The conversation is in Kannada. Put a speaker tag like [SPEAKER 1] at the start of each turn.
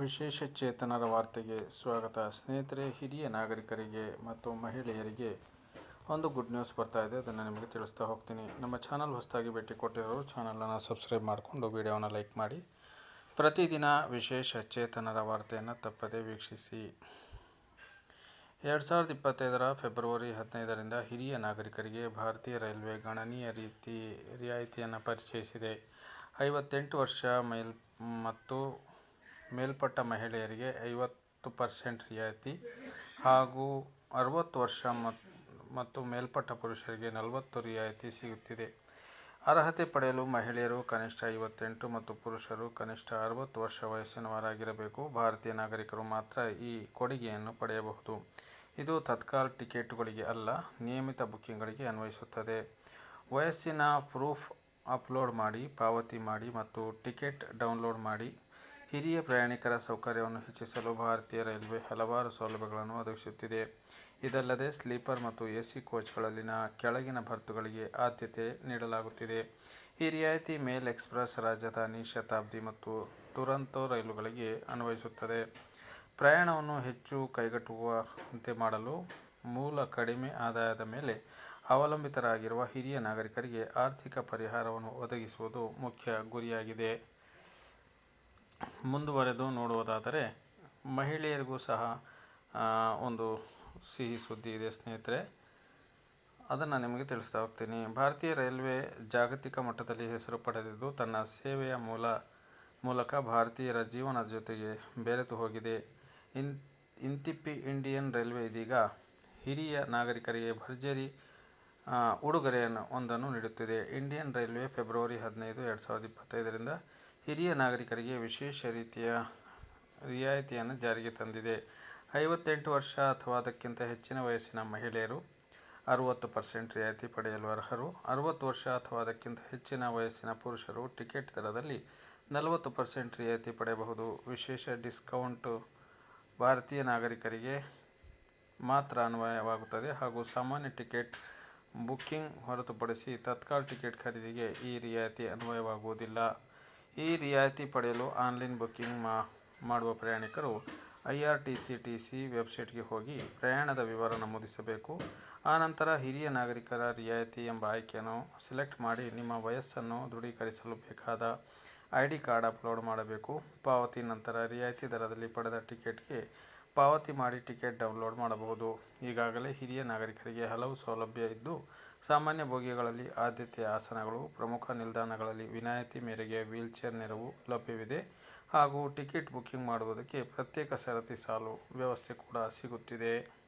[SPEAKER 1] ವಿಶೇಷ ಚೇತನರ ವಾರ್ತೆಗೆ ಸ್ವಾಗತ. ಸ್ನೇಹಿತರೆ, ಹಿರಿಯ ನಾಗರಿಕರಿಗೆ ಮತ್ತು ಮಹಿಳೆಯರಿಗೆ ಒಂದು ಗುಡ್ ನ್ಯೂಸ್ ಬರ್ತಾ ಇದೆ. ಅದನ್ನು ನಿಮಗೆ ತಿಳಿಸ್ತಾ ಹೋಗ್ತೀನಿ. ನಮ್ಮ ಚಾನಲ್ ಹೊಸದಾಗಿ ಭೇಟಿ ಕೊಟ್ಟಿರೋರು ಚಾನಲನ್ನು ಸಬ್ಸ್ಕ್ರೈಬ್ ಮಾಡಿಕೊಂಡು ವಿಡಿಯೋನ ಲೈಕ್ ಮಾಡಿ. ಪ್ರತಿದಿನ ವಿಶೇಷ ಚೇತನರ ವಾರ್ತೆಯನ್ನು ತಪ್ಪದೇ ವೀಕ್ಷಿಸಿ. ಎರಡು ಸಾವಿರದ ಇಪ್ಪತ್ತೈದರ ಫೆಬ್ರವರಿ ಹದಿನೈದರಿಂದ ಹಿರಿಯ ನಾಗರಿಕರಿಗೆ ಭಾರತೀಯ ರೈಲ್ವೆ ಗಣನೀಯ ರೀತಿ, ರಿಯಾಯಿತಿಯನ್ನು ಪರಿಚಯಿಸಿದೆ. ಐವತ್ತೆಂಟು ವರ್ಷ ಮೇಲ್ ಮತ್ತು ಮೇಲ್ಪಟ್ಟ ಮಹಿಳೆಯರಿಗೆ ಐವತ್ತು ಪರ್ಸೆಂಟ್ ರಿಯಾಯಿತಿ ಹಾಗೂ ಅರವತ್ತು ವರ್ಷ ಮತ್ತು ಮೇಲ್ಪಟ್ಟ ಪುರುಷರಿಗೆ ನಲವತ್ತು ರಿಯಾಯಿತಿ ಸಿಗುತ್ತಿದೆ. ಅರ್ಹತೆ ಪಡೆಯಲು ಮಹಿಳೆಯರು ಕನಿಷ್ಠ ಐವತ್ತೆಂಟು ಮತ್ತು ಪುರುಷರು ಕನಿಷ್ಠ ಅರವತ್ತು ವರ್ಷ ವಯಸ್ಸಿನವರಾಗಿರಬೇಕು. ಭಾರತೀಯ ನಾಗರಿಕರು ಮಾತ್ರ ಈ ಕೊಡುಗೆಯನ್ನು ಪಡೆಯಬಹುದು. ಇದು ತತ್ಕಾಲ್ ಟಿಕೆಟ್ಗಳಿಗೆ ಅಲ್ಲ, ನಿಯಮಿತ ಬುಕ್ಕಿಂಗ್ಗಳಿಗೆ ಅನ್ವಯಿಸುತ್ತದೆ. ವಯಸ್ಸಿನ ಪ್ರೂಫ್ ಅಪ್ಲೋಡ್ ಮಾಡಿ, ಪಾವತಿ ಮಾಡಿ ಮತ್ತು ಟಿಕೆಟ್ ಡೌನ್ಲೋಡ್ ಮಾಡಿ. ಹಿರಿಯ ಪ್ರಯಾಣಿಕರ ಸೌಕರ್ಯವನ್ನು ಹೆಚ್ಚಿಸಲು ಭಾರತೀಯ ರೈಲ್ವೆ ಹಲವಾರು ಸೌಲಭ್ಯಗಳನ್ನು ಒದಗಿಸುತ್ತಿದೆ. ಇದಲ್ಲದೆ ಸ್ಲೀಪರ್ ಮತ್ತು ಎಸಿ ಕೋಚ್ಗಳಲ್ಲಿನ ಕೆಳಗಿನ ಭರ್ತುಗಳಿಗೆ ಆದ್ಯತೆ ನೀಡಲಾಗುತ್ತಿದೆ. ಈ ರಿಯಾಯಿತಿ ಮೇಲ್ ಎಕ್ಸ್ಪ್ರೆಸ್ ರಾಜಧಾನಿ ಶತಾಬ್ದಿ ಮತ್ತು ದುರಂತೋ ರೈಲುಗಳಿಗೆ ಅನ್ವಯಿಸುತ್ತದೆ. ಪ್ರಯಾಣವನ್ನು ಹೆಚ್ಚು ಕೈಗೆಟುಕುವಂತೆ ಮಾಡಲು ಮೂಲ ಕಡಿಮೆ ಆದಾಯದ ಮೇಲೆ ಅವಲಂಬಿತರಾಗಿರುವ ಹಿರಿಯ ನಾಗರಿಕರಿಗೆ ಆರ್ಥಿಕ ಪರಿಹಾರವನ್ನು ಒದಗಿಸುವುದು ಮುಖ್ಯ ಗುರಿಯಾಗಿದೆ. ಮುಂದುವರೆದು ನೋಡುವುದಾದರೆ ಮಹಿಳೆಯರಿಗೂ ಸಹ ಒಂದು ಸಿಹಿ ಸುದ್ದಿ ಇದೆ ಸ್ನೇಹಿತರೆ. ಅದನ್ನು ನಿಮಗೆ ತಿಳಿಸ್ತಾ ಹೋಗ್ತೀನಿ. ಭಾರತೀಯ ರೈಲ್ವೆ ಜಾಗತಿಕ ಮಟ್ಟದಲ್ಲಿ ಹೆಸರು ಪಡೆದಿದ್ದು, ತನ್ನ ಸೇವೆಯ ಮೂಲ, ಮೂಲಕ ಭಾರತೀಯರ ಜೀವನ ಜೊತೆಗೆ ಬೆರೆತು ಹೋಗಿದೆ. ಇನ್, ಇಂತಿಪ್ಪಿ ಇಂಡಿಯನ್ ರೈಲ್ವೆ ಇದೀಗ ಹಿರಿಯ ನಾಗರಿಕರಿಗೆ ಭರ್ಜರಿ ಉಡುಗೊರೆಯನ್ನು ಒಂದನ್ನು ನೀಡುತ್ತಿದೆ. ಇಂಡಿಯನ್ ರೈಲ್ವೆ ಫೆಬ್ರವರಿ ಹದಿನೈದು, ಎರಡು ಸಾವಿರದ ಇಪ್ಪತ್ತೈದರಿಂದ ಹಿರಿಯ ನಾಗರಿಕರಿಗೆ ವಿಶೇಷ ರೀತಿಯ ರಿಯಾಯಿತಿಯನ್ನು ಜಾರಿಗೆ ತಂದಿದೆ. ಐವತ್ತೆಂಟು ವರ್ಷ ಅಥವಾ ಅದಕ್ಕಿಂತ ಹೆಚ್ಚಿನ ವಯಸ್ಸಿನ ಮಹಿಳೆಯರು ಅರುವತ್ತು ಪರ್ಸೆಂಟ್ ರಿಯಾಯಿತಿ ಪಡೆಯಲು ಅರ್ಹರು. ಅರುವತ್ತು ವರ್ಷ ಅಥವಾ ಅದಕ್ಕಿಂತ ಹೆಚ್ಚಿನ ವಯಸ್ಸಿನ ಪುರುಷರು ಟಿಕೆಟ್ ದರದಲ್ಲಿ ನಲವತ್ತು ಪರ್ಸೆಂಟ್ ರಿಯಾಯಿತಿ ಪಡೆಯಬಹುದು. ವಿಶೇಷ ಡಿಸ್ಕೌಂಟು ಭಾರತೀಯ ನಾಗರಿಕರಿಗೆ ಮಾತ್ರ ಅನ್ವಯವಾಗುತ್ತದೆ. ಹಾಗೂ ಸಾಮಾನ್ಯ ಟಿಕೆಟ್ ಬುಕ್ಕಿಂಗ್ ಹೊರತುಪಡಿಸಿ ತತ್ಕಾಲ್ ಟಿಕೆಟ್ ಖರೀದಿಗೆ ಈ ರಿಯಾಯಿತಿ ಅನ್ವಯವಾಗುವುದಿಲ್ಲ. ಈ ರಿಯಾಯಿತಿ ಪಡೆಯಲು ಆನ್ಲೈನ್ ಬುಕ್ಕಿಂಗ್ ಮಾಡುವ ಪ್ರಯಾಣಿಕರು I R T C T C ವೆಬ್ಸೈಟ್ಗೆ ಹೋಗಿ ಪ್ರಯಾಣದ ವಿವರ ನಮೂದಿಸಬೇಕು. ಆನಂತರ ಹಿರಿಯ ನಾಗರಿಕರ ರಿಯಾಯಿತಿ ಎಂಬ ಆಯ್ಕೆಯನ್ನು ಸೆಲೆಕ್ಟ್ ಮಾಡಿ ನಿಮ್ಮ ವಯಸ್ಸನ್ನು ದೃಢೀಕರಿಸಲು ಬೇಕಾದ ಐ ಡಿ ಕಾರ್ಡ್ ಅಪ್ಲೋಡ್ ಮಾಡಬೇಕು. ಪಾವತಿ ನಂತರ ರಿಯಾಯಿತಿ ದರದಲ್ಲಿ ಪಡೆದ ಟಿಕೆಟ್ಗೆ ಪಾವತಿ ಮಾಡಿ ಟಿಕೆಟ್ ಡೌನ್ಲೋಡ್ ಮಾಡಬಹುದು. ಈಗಾಗಲೇ ಹಿರಿಯ ನಾಗರಿಕರಿಗೆ ಹಲವು ಸೌಲಭ್ಯ ಇದ್ದು, ಸಾಮಾನ್ಯ ಬೋಗಿಗಳಲ್ಲಿ ಆದ್ಯತೆಯ ಆಸನಗಳು, ಪ್ರಮುಖ ನಿಲ್ದಾಣಗಳಲ್ಲಿ ವಿನಾಯಿತಿ ಮೇರೆಗೆ ವೀಲ್ಚೇರ್ ನೆರವು ಲಭ್ಯವಿದೆ ಹಾಗೂ ಟಿಕೆಟ್ ಬುಕ್ಕಿಂಗ್ ಮಾಡುವುದಕ್ಕೆ ಪ್ರತ್ಯೇಕ ಸರತಿ ಸಾಲು ವ್ಯವಸ್ಥೆ ಕೂಡ ಸಿಗುತ್ತಿದೆ.